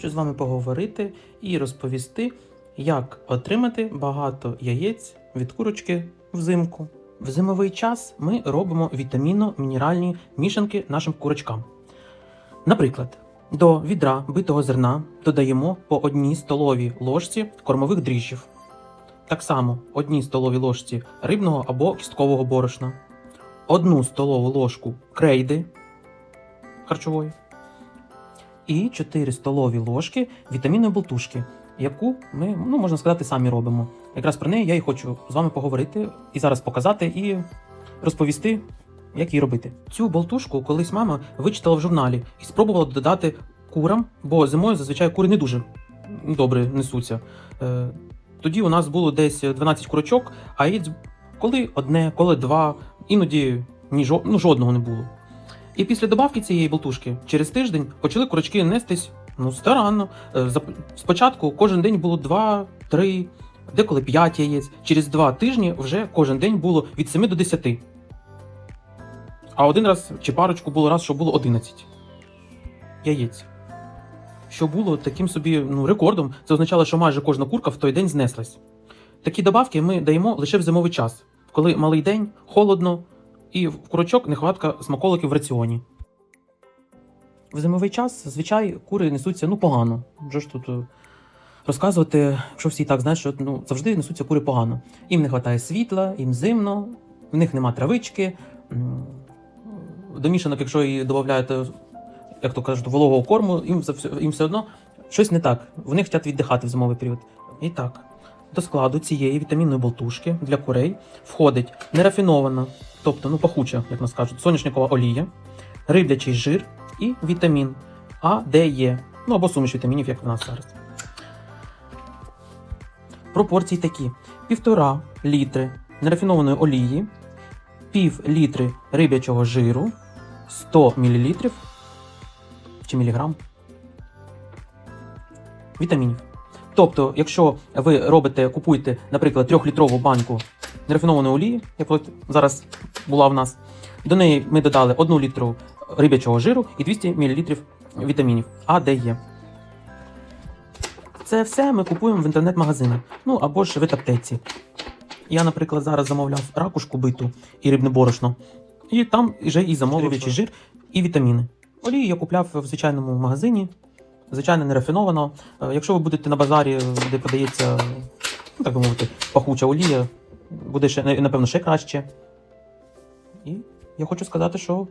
Хочу з вами поговорити і розповісти, як отримати багато яєць від курочки взимку. В зимовий час ми робимо вітамінно-мінеральні мішанки нашим курочкам. Наприклад, до відра битого зерна додаємо по одній столовій ложці кормових дріжджів. Так само одній столовій ложці рибного або кісткового борошна, одну столову ложку крейди харчової і 4 столові ложки вітамінної болтушки, яку ми, ну можна сказати, самі робимо. Якраз про неї я і хочу з вами поговорити і зараз показати і розповісти, як її робити. Цю болтушку колись мама вичитала в журналі і спробувала додати курам, бо зимою зазвичай кури не дуже добре несуться. Е, Тоді у нас було десь 12 курочок, а яєць коли одне, коли два, іноді ні ну, жодного не було. І після добавки цієї болтушки через тиждень почали курочки нестись ну старанно. Е, Спочатку кожен день було 2, 3, деколи 5 яєць. Через 2 тижні вже кожен день було від 7 до 10. А один раз чи парочку було раз, що було 11 яєць. Що було таким собі ну, рекордом, це означало, що майже кожна курка в той день знеслась. Такі добавки ми даємо лише в зимовий час, коли малий день, холодно, і в курочок нехватка смаколиків в раціоні. В зимовий час зазвичай кури несуться ну погано. Вже ж тут е, розказувати, що всі так знають, що ну, завжди несуться кури погано. Їм не вистачає світла, їм зимно, в них нема травички. м, До мішанок, якщо її додаєте, як то кажуть, вологого корму, їм, все- їм все одно щось не так. Вони хочуть віддихати в зимовий період. І так, до складу цієї вітамінної болтушки для курей входить нерафінована, тобто ну пахуча, як нас кажуть, соняшникова олія, риблячий жир і вітамін А, Д, Е. Ну або суміш вітамінів, як в нас зараз. Пропорції такі: півтора літри нерафінованої олії, пів літри риб'ячого жиру, 100 мл чи міліграм вітамінів. Тобто, якщо ви робите, купуєте, наприклад, 3-літрову банку нерафінованої олії, як от зараз була в нас, до неї ми додали 1 літру риб'ячого жиру і 200 мл вітамінів А, Д, Е. Це все ми купуємо в інтернет-магазинах, ну або ж в аптеці. Я, наприклад, зараз замовляв ракушку биту і рибне борошно, і там вже і замовив риб'ячий жир і вітаміни. Олію я купляв в звичайному магазині, звичайно, не рафіновано. Е, Якщо ви будете на базарі, де подається, ну так би мовити, пахуча олія, буде ще, напевно, ще краще. І я хочу сказати, що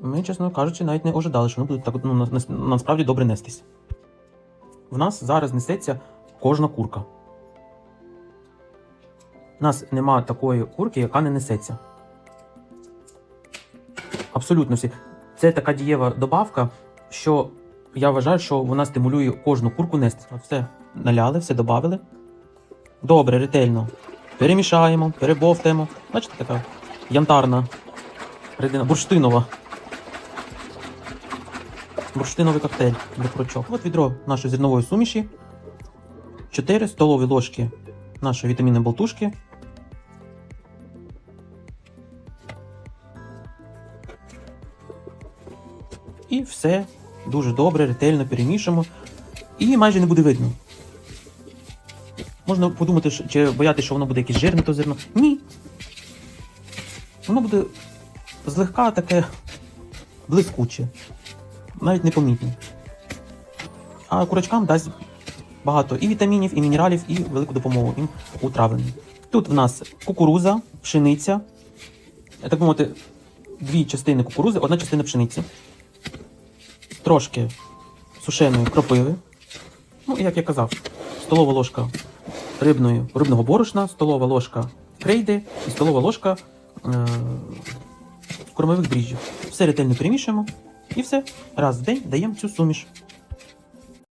ми, чесно кажучи, навіть не ожидали, що вони будуть так ну, на- на- насправді добре нестись. В нас зараз несеться кожна курка. У нас нема такої курки, яка не несеться. Абсолютно всі. Це така дієва добавка, що я вважаю, що вона стимулює кожну курку нести. От Все наляли, все додали. Добре, ретельно. Перемішаємо, перебовтаємо. Бачите, така янтарна рідина, бурштинова. Бурштиновий коктейль для курочок. От відро нашої зернової суміші. 4 столові ложки нашої вітамінної болтушки. І все дуже добре, ретельно перемішуємо. І майже не буде видно. Можна подумати, чи боятися, що воно буде якесь жирне то зерно. Ні. Воно буде злегка таке блискуче, навіть непомітне. А курочкам дасть багато і вітамінів, і мінералів, і велику допомогу їм у травленні. Тут в нас кукуруза, пшениця, так би мовити, дві частини кукурузи, одна частина пшениці, трошки сушеної кропиви. Ну, як я казав, столова ложка рибної, рибного борошна, столова ложка крейди і столова ложка е- кормових дріжджів. Все ретельно перемішуємо і все. Раз в день даємо цю суміш.